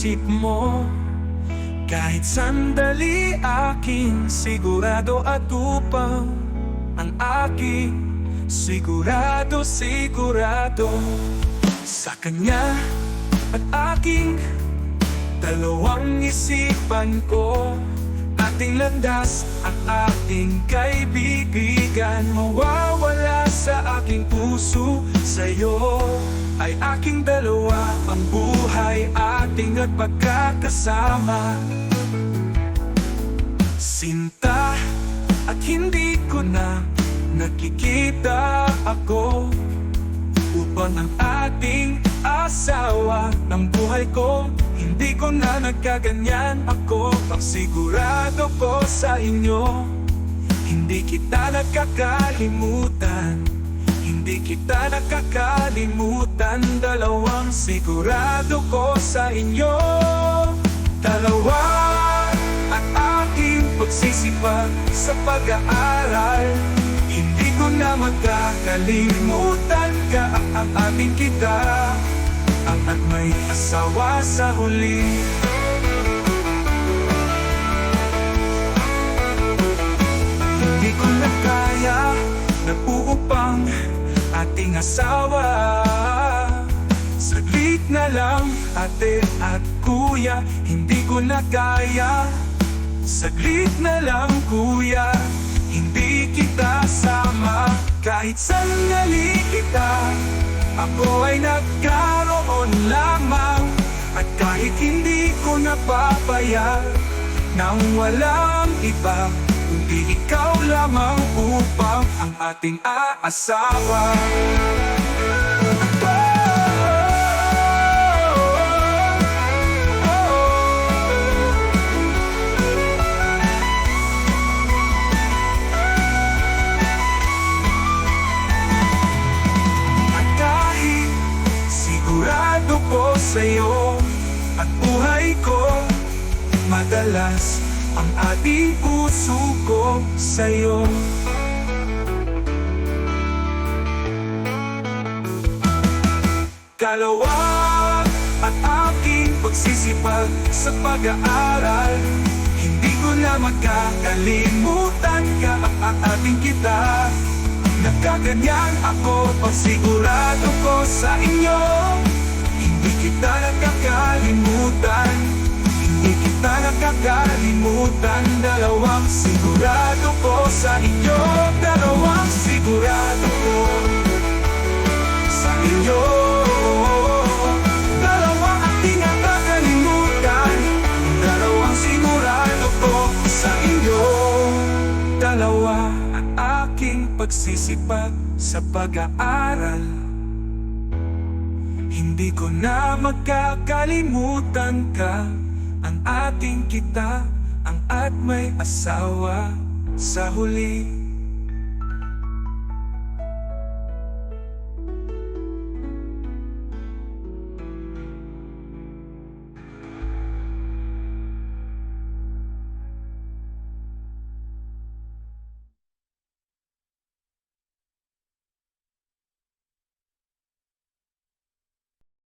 isip mo? Kahit sandali aking sigurado at upang Ang aking sigurado, sigurado. Sa kanya at aking dalawang isipan ko Ating landas at ating kaibigan. Mawawala sa aking puso. Sa'yo ay aking dalawa Ang buhay ating at pagkakasama Sinta at hindi ko na nakikita ako Upang ang ating asawa ng buhay ko. Hindi ko na nagkaganyan ako Pag sigurado ko sa inyo Hindi kita nakakalimutan. Hindi kita nakakalimutan. Dalawang sigurado ko sa inyo. Dalawa at aking pagsisipag sa pag-aaral. Hindi ko na magkakalimutan ka ang ating kita. Ang at may asawa sa huli ating asawa. Saglit na lang ate at kuya Hindi ko na kaya. Saglit na lang kuya Hindi kita sama. Kahit sandali kita Ako ay nagkaroon lamang. At kahit hindi ko napapayag Nang walang iba Kundi ikaw lamang upang Ang ating aasawa. Sa'yo At buhay ko Madalas ang ating puso ko sa'yo Kalawa at aking pagsisipag sa pag-aaral. Hindi ko na magkakalimutan ka ang ating kita. Nagkaganyan ako pag sigurado ko sa inyo. Hindi kita nakakalimutan. Hindi kita nakakalimutan. Dalawang sigurado ko sa inyo Dalawa ang aking pagsisipag sa pag-aaral. Hindi ko na magkakalimutan ka. Ang ating kita, ang at may asawa. Sa huli